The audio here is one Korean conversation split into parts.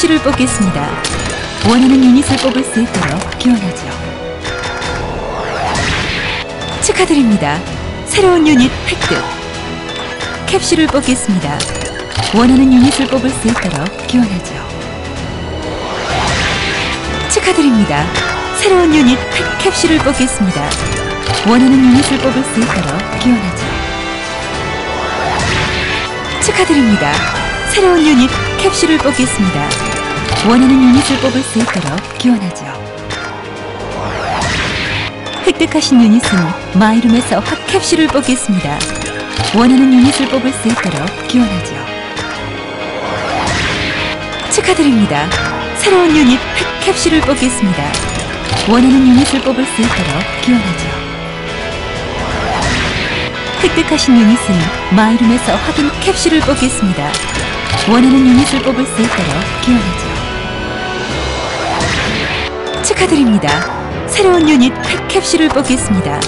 캡슐을 뽑겠습니다. 원하는 유닛을 뽑을 수 있도록 기원하죠. 축하드립니다. 새로운 유닛 획득. 캡슐을 뽑겠습니다. 원하는 유닛을 뽑을 수 있도록 기원하죠. 축하드립니다. 새로운 유닛 획- 캡슐을 뽑겠습니다. 원하는 유닛을 뽑을 수 있도록 기원하죠. 축하드립니다. 새로운 유닛 캡슐을 뽑겠습니다. 원하는 유닛을 뽑을 수 있도록 기원하죠. 획득하신 유닛은 마이룸에서 확 캡슐을 뽑겠습니다. 원하는 유닛을 뽑을 수 있도록 기원하죠. 축하드립니다. 새로운 유닛 획 캡슐을 뽑겠습니다. 원하는 유닛을 뽑을 수 있도록 기원하죠. 획득하신 유닛은 마이룸에서 확인 캡슐을 뽑겠습니다. 원하는 유닛을 뽑을 수 있도록 기원하죠. 축하드립니다. 새로운 유닛 획 캡슐을 뽑겠습니다.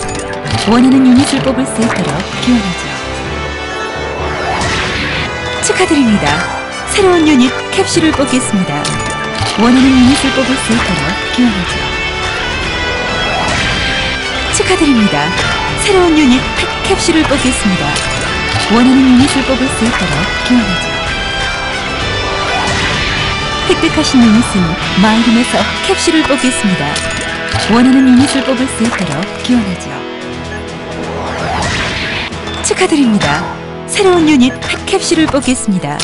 원하는 유닛을 뽑을 수 있도록 기원하죠. 축하드립니다. 새로운 유닛 캡슐을 뽑겠습니다. 원하는 유닛을 뽑을 수 있도록 기원하죠. 축하드립니다. 새로운 유닛 획 캡슐을 뽑겠습니다. 원하는 유닛을 뽑을 수 있도록 기원하죠. 획득하신 유닛은 마이룸에서 캡슐을 뽑겠습니다. 원하는 유닛을 뽑을 수 있도록 기원하죠. 축하드립니다. 새로운 유닛 획 캡슐을 뽑겠습니다.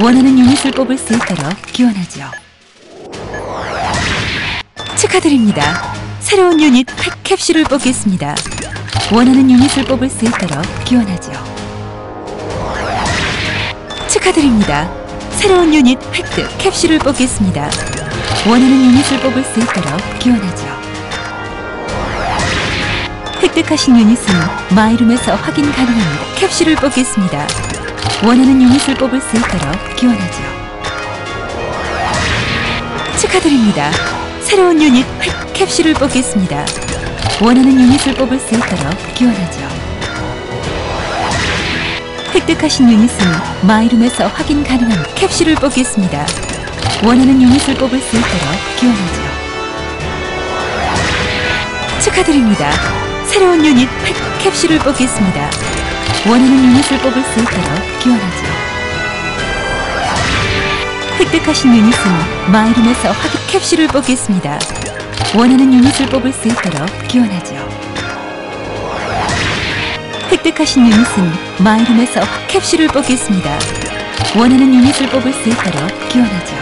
원하는 유닛을 뽑을 수 있도록 기원하죠. 축하드립니다. 새로운 유닛 획 캡슐을 뽑겠습니다. 원하는 유닛을 뽑을 수 있도록 기원하죠. 축하드립니다. 새로운 유닛 획득 캡슐을 뽑겠습니다. 원하는 유닛을 뽑을 수 있도록 기원하죠. 획득하신 유닛은 마이룸에서 확인 가능합니다. 캡슐을 뽑겠습니다. 원하는 유닛을 뽑을 수 있도록 기원하죠. 축하드립니다. 새로운 유닛 획 캡슐을 뽑겠습니다. 원하는 유닛을 뽑을 수 있도록 기원하죠. 획득하신 유닛은 마이룸에서 확인 가능한 캡슐을 뽑겠습니다. 원하는 유닛을 뽑을 수 있도록 기원하죠. 축하드립니다. 새로운 유닛 획 캡슐을 뽑겠습니다. 원하는 유닛을 뽑을 수 있도록 기원하죠. 획득하신 유닛은 마이룸에서 확인 캡슐을 뽑겠습니다. 원하는 유닛을 뽑을 수 있도록 기원하죠. 획득하신 유닛은 마이룸에서 확 캡슐을 뽑겠습니다. 원하는 유닛을 뽑을 수 있도록 기원하죠.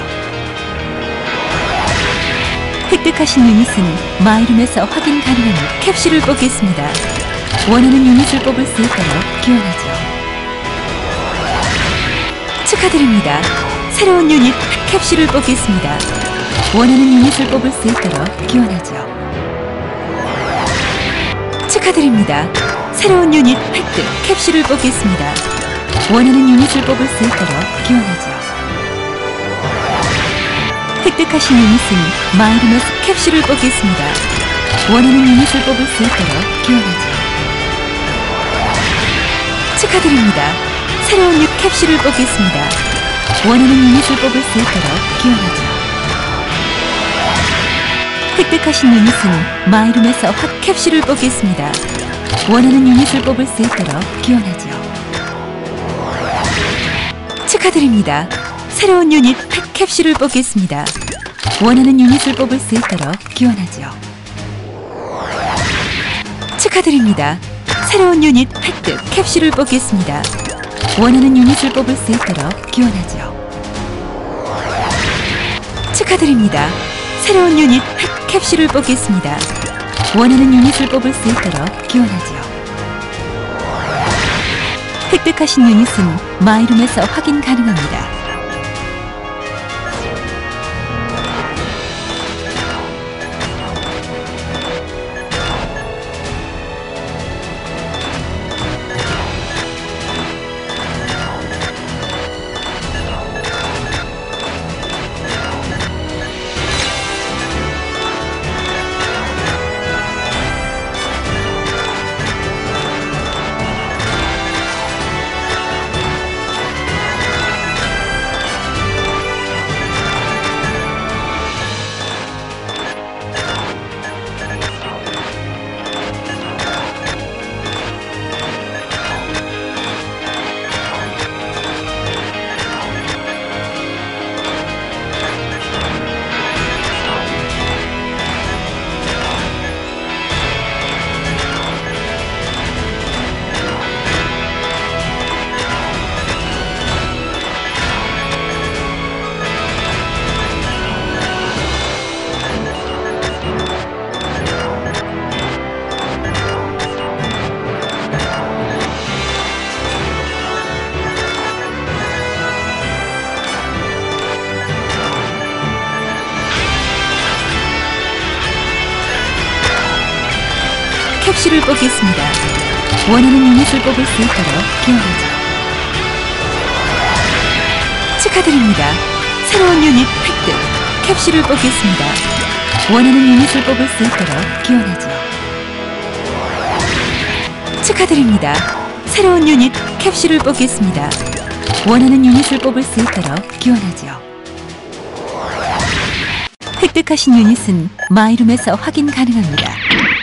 획득하신 유닛은 마이룸에서 확인 가능한 캡슐을 뽑겠습니다. 원하는 유닛을 뽑을 수 있도록 기원하죠. 축하드립니다. 새로운 유닛 캡슐을 뽑겠습니다. 원하는 유닛을 뽑을 수 있도록 기원하죠. 축하드립니다. 새로운 유닛 획득 캡슐을 뽑겠습니다. 원하는 유닛을 뽑을 수 있도록 기원하죠. 획득하신 유닛은 마이룸에서 캡슐을 뽑겠습니다. 원하는 유닛을 뽑을 수 있도록 기원하죠. 축하드립니다. 새로운 유닛 캡슐을 뽑겠습니다. 원하는 유닛을 뽑을 수 있도록 기원하죠. 획득하신 유닛은 마이룸에서 확 캡슐을 뽑겠습니다. 원하는 유닛을 뽑을 수 있도록 기원하죠. 축하드립니다. 새로운 유닛 획 캡슐을 뽑겠습니다. 원하는 유닛을 뽑을 수 있도록 기원하죠. 축하드립니다. 새로운 유닛 획득 캡슐을 뽑겠습니다. 원하는 유닛을 뽑을 수 있도록 기원하죠. 축하드립니다. 새로운 유닛 획 캡슐을 뽑겠습니다. 원하는 유닛을 뽑을 수 있도록 기원하죠. 획득하신 유닛은 마이룸에서 확인 가능합니다. 캡슐을 뽑겠습니다. 원하는 유닛을 뽑을 수 있도록 기원하죠. 축하드립니다. 새로운 유닛 획득. 캡슐을 뽑겠습니다. 원하는 유닛을 뽑을 수 있도록 기원하죠. 축하드립니다. 새로운 유닛 캡슐을 뽑겠습니다. 원하는 유닛을 뽑을 수 있도록 기원하죠. 획득하신 유닛은 마이룸에서 확인 가능합니다.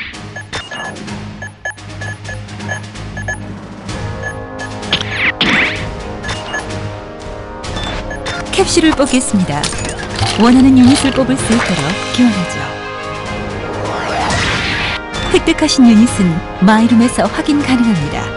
캡슐을 뽑겠습니다. 원하는 유닛을 뽑을 수 있도록 기원하죠. 획득하신 유닛은 마이룸에서 확인 가능합니다.